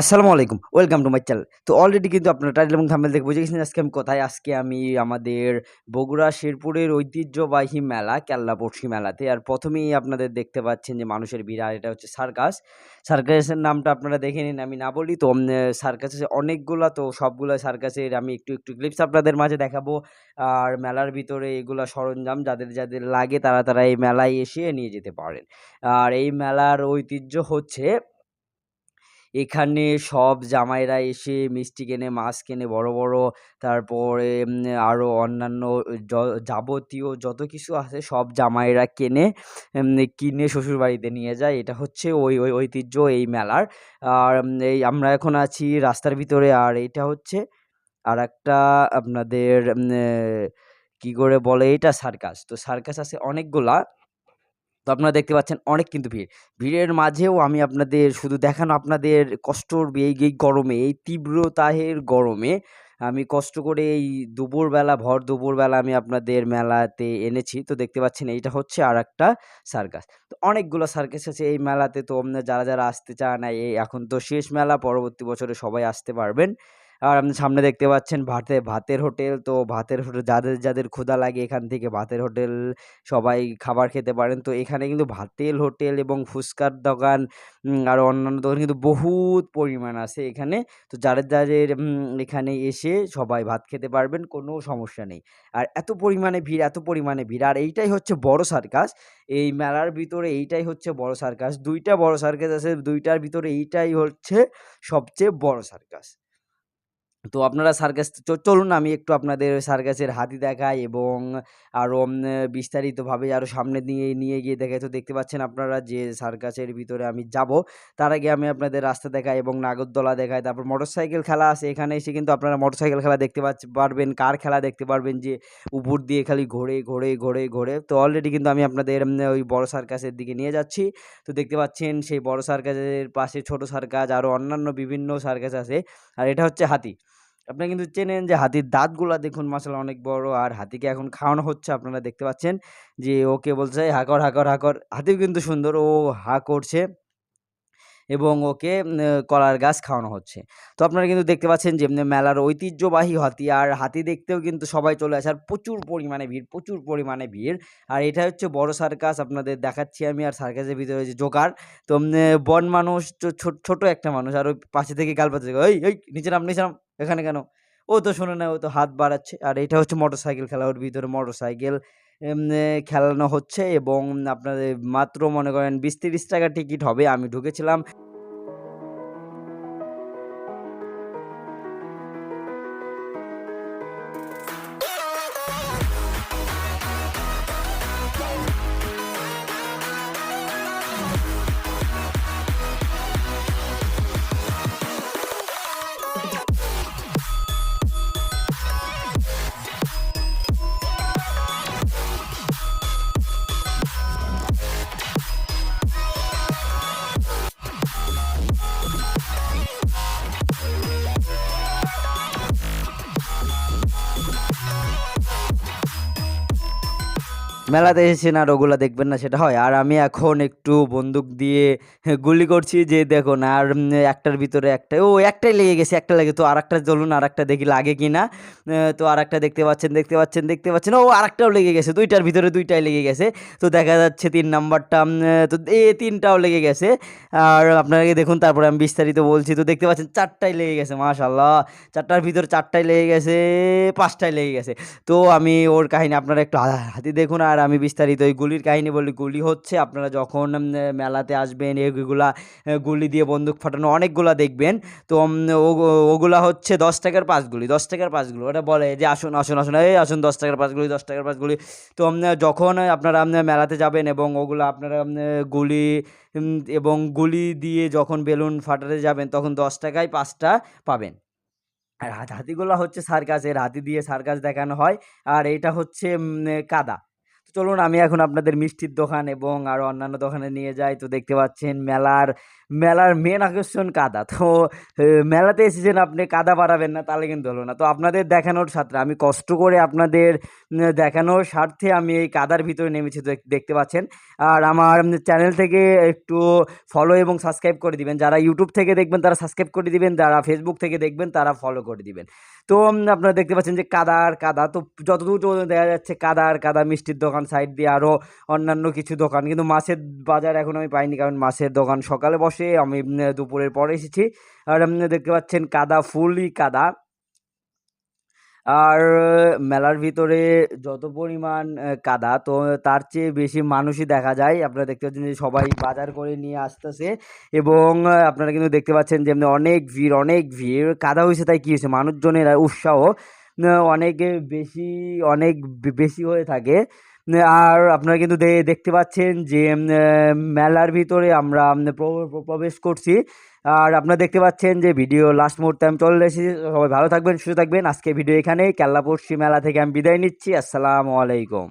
আসসালামু আলাইকুম। Welcome to my channel. তো অলরেডি কিন্তু আপনারা টাইটেল এবং থাম্বনেল দেখে বুঝে গেছেন আজকে আমি কোথায়। আজকে আমি আমাদের বগুড়া শেরপুরের ঐতিহ্যবাহী মেলা কেল্লাপড়শি মেলাতে। আর প্রথমেই আপনাদের দেখতে পাচ্ছেন যে মানুষের ভিড় এটা হচ্ছে সার্কাস। সার্কাসের নামটা আপনারা দেখে নিন আমি না বলি। তো সার্কাসে অনেকগুলা তো সবগুলো সার্কাসের আমি একটু, একটু ক্লিপস আপনাদের মাঝে দেখাবো। আর মেলার ভিতরে এগুলা সরঞ্জাম যাদের, যাদের লাগে তারা, তারা এই মেলায় এসে নিয়ে যেতে পারেন। আর এই মেলার ঐতিহ্য হচ্ছে এখানে সব জামাইরা এসে মিষ্টি কেনে, মাছ কেনে বড়, বড়। তারপরে আরও অন্যান্য যাবতীয় যত কিছু আছে সব জামাইরা কেনে, কিনে শ্বশুরবাড়িতে নিয়ে যায়। এটা হচ্ছে ওই, ওই ঐতিহ্য এই মেলার। আর এই আমরা এখন আছি রাস্তার ভিতরে আর এইটা হচ্ছে আর একটা আপনাদের কি করে বলে এটা সার্কাস। তো সার্কাস আছে অনেকগুলা। তো আপনারা দেখতে পাচ্ছেন অনেক কিন্তু ভিড়। ভিড়ের মাঝেও আমি আপনাদের শুধু দেখানো আপনাদের কষ্টর এই, এই গরমে, এই তীব্রতাহের গরমে আমি কষ্ট করে এই দুপুরবেলা, ভর দুপুরবেলা আমি আপনাদের মেলাতে এনেছি। তো দেখতে পাচ্ছেন এইটা হচ্ছে আরেকটা সার্কাস। তো অনেকগুলো সার্কাস আছে এই মেলাতে। তো আপনার যারা, যারা আসতে চান এই এখন তো শেষ মেলা, পরবর্তী বছরে সবাই আসতে পারবেন। আর আপনি সামনে দেখতে পাচ্ছেন ভাতে ভাতের হোটেল। তো ভাতের হোটেল যাদের, যাদের ক্ষুধা লাগে এখান থেকে ভাতের হোটেল সবাই খাবার খেতে পারেন। তো এখানে কিন্তু ভাতের হোটেল এবং ফুচকার দোকান আর অন্যান্য দোকান কিন্তু বহুত পরিমাণ আছে এখানে। তো যাদের, যাদের এখানে এসে সবাই ভাত খেতে পারবেন, কোনো সমস্যা নেই। আর এত পরিমাণে ভিড়, এত পরিমাণে ভিড়। আর এইটাই হচ্ছে বড় সার্কাস। এই মেলার ভিতরে এইটাই হচ্ছে বড় সার্কাস। দুইটা বড় সার্কাস আছে। দুইটার ভিতরে এইটাই হচ্ছে সবচেয়ে বড় সার্কাস। তো আপনারা সার্কাস চলুন আমি একটু আপনাদের সার্কাসের হাতি দেখাই এবং আরও বিস্তারিতভাবে আরও সামনে নিয়ে নিয়ে গিয়ে দেখাই। তো দেখতে পাচ্ছেন আপনারা যে সার্কাসের ভিতরে আমি যাব। তার আগে আমি আপনাদের রাস্তা দেখাই এবং নাগরদোলা দেখাই। তারপর মোটরসাইকেল খেলা আছে। এখানে এসে কিন্তু আপনারা মোটরসাইকেল খেলা দেখতে পারবেন, কার খেলা দেখতে পারবেন যে উপর দিয়ে খালি ঘোরে, ঘোরে, ঘোরে, ঘোরে। তো অলরেডি কিন্তু আমি আপনাদের ওই বড় সার্কাসের দিকে নিয়ে যাচ্ছি। তো দেখতে পাচ্ছেন সেই বড় সার্কাসের পাশে ছোট সার্কাস আরও অন্যান্য বিভিন্ন সার্কাস আছে। আর এটা হচ্ছে হাতি। আপনারা কিন্তু চেনেন যে হাতির দাঁতগুলা দেখুন মাশাআল্লাহ অনেক বড়। আর হাতিকে এখন খাওয়ানো হচ্ছে আপনারা দেখতে পাচ্ছেন যে ওকে বলছে, "হা কর, হা কর, হাতিও কিন্তু সুন্দর। ও হা করছে এবং ওকে কলার গাছ খাওয়ানো হচ্ছে। তো আপনারা কিন্তু দেখতে পাচ্ছেন যে মেলার ঐতিহ্যবাহী হাতি। আর হাতি দেখতেও কিন্তু সবাই চলে আসে। আর প্রচুর পরিমাণে ভিড়, প্রচুর পরিমাণে ভিড়। আর এটা হচ্ছে বড় সার্কাস আপনাদের দেখাচ্ছি আমি। আর সার্কাসের ভিতরে যে জোকার। তো বন মানুষ ছো ছো ছোট একটা মানুষ। আর ওই পাশে থেকে গাল পাচ্ছে, ওই ওই নিচে নাম, নিচে নাম। এখানে কেন?" ও তো শোনে না, ও তো হাত বাড়াচ্ছে। আর এটা হচ্ছে মোটরসাইকেল খেলা। ওর ভিতরে মোটরসাইকেল খেলানো হচ্ছে এবং আপনাদের মাত্র মনে করেন ৳২০-৳৩০ টিকিট হবে। আমি ঢুকেছিলাম মেলাতে এসেছেন আর ওগুলা দেখবেন না সেটা হয়? আর আমি এখন একটু বন্দুক দিয়ে গুলি করছি যে দেখুন আর একটার ভিতরে একটা ও একটাই লেগে গেছে, একটা লেগে তো আরেকটা চলুন আরেকটা দেখি লাগে কি না তো আর একটা দেখতে পাচ্ছেন, দেখতে পাচ্ছেন, দেখতে পাচ্ছেন। ও আর একটাও লেগে গেছে। দুইটার ভিতরে দুইটাই লেগে গেছে। তো দেখা যাচ্ছে তিন নাম্বারটা তো এ তিনটাও লেগে গেছে। আর আপনাকে দেখুন তারপরে আমি বিস্তারিত বলছি। তো দেখতে পাচ্ছেন চারটাই লেগে গেছে। মাশাআল্লাহ! ৪ টার ভিতরে চারটাই লেগে গেছে, ৫ টাই লেগে গেছে। তো আমি ওর কাহিনী আপনারা একটু হাতি দেখুন আর আমি বিস্তারিত ওই গুলির কাহিনী বলি। গুলি হচ্ছে আপনারা যখন মেলাতে আসবেন এগুলা গুলি দিয়ে বন্দুক ফাটানো অনেকগুলা দেখবেন। তো ওগুলা হচ্ছে ৳১০ র ৫ গুলি, ৳১০ র ৫ গুলি। ওটা বলে যে, "আসুন, আসুন, আসুন, এই আসুন ৳১০ র ৫ গুলি, ৳১০ র 5 গুলি।" তো যখন আপনারা মেলাতে যাবেন এবং ওগুলো আপনারা গুলি এবং গুলি দিয়ে যখন বেলুন ফাটাতে যাবেন তখন দশ টাকায় পাঁচটা পাবেন। আর হাতিগুলো হচ্ছে সার্কাসের। হাতি দিয়ে সার্কাস দেখানো হয়। আর এটা হচ্ছে কাদা। চলুন, আমি এখন আপনাদের মিষ্টির দোকান এবং আরও অন্যান্য দোকানে নিয়ে যাই। তো দেখতে পাচ্ছেন, মেলার মেলার মেন আকর্ষণ কাদা। তো মেলাতে এসেছেন আপনি, কাদা বাড়াবেন না, তাহলে কিন্তু হলো না। তো আপনাদের দেখানোর সাথে আমি কষ্ট করে আপনাদের দেখানোর স্বার্থে আমি এই কাদার ভিতরে নেমেছি দেখ- দেখতে পাচ্ছেন। আর আমার চ্যানেল থেকে একটু ফলো এবং সাবস্ক্রাইব করে দিবেন। যারা ইউটিউব থেকে দেখবেন, তারা সাবস্ক্রাইব করে দিবেন। যারা ফেসবুক থেকে দেখবেন, তারা ফলো করে দিবেন। তো আপনারা দেখতে পাচ্ছেন যে কাদা আর কাদা। তো, যতদূর দেখা যাচ্ছে কাদা আর কাদা, মিষ্টির দোকান সাইড দিয়ে আরও অন্যান্য কিছু দোকান। কিন্তু মাছের বাজার এখন আমি পাইনি, কারণ মাছের দোকান সকালে বসে আমি দুপুরের পরে এসেছি। আর দেখতে পাচ্ছেন কাদা, ফুলই কাদা। আর, মেলার ভিতরে যত পরিমাণ কাদা, তো তার চেয়ে বেশি মানুষই দেখা যায়। আপনারা দেখতে পাচ্ছেন যে সবাই বাজার করে নিয়ে আসতেছে। এবং আপনারা কিন্তু দেখতে পাচ্ছেন যে অনেক ভিড় অনেক ভিড়। কাদা হয়েছে তাই কী হয়েছে? মানুষজনের উৎসাহ অনেক বেশি অনেক বেশি হয়ে থাকে। আর আপনারা কিন্তু দেখতে পাচ্ছেন যে মেলার ভিতরে আমরা প্রবেশ করছি। আর আপনারা দেখতে পাচ্ছেন যে, ভিডিও লাস্ট মুহূর্তে আমি চলে এসেছি। সবাই ভালো থাকবেন, সুস্থ থাকবেন। আজকে ভিডিও এখানেই। কেল্লাপড়শি মেলা থেকে আমি বিদায় নিচ্ছি। আসসালামু আলাইকুম।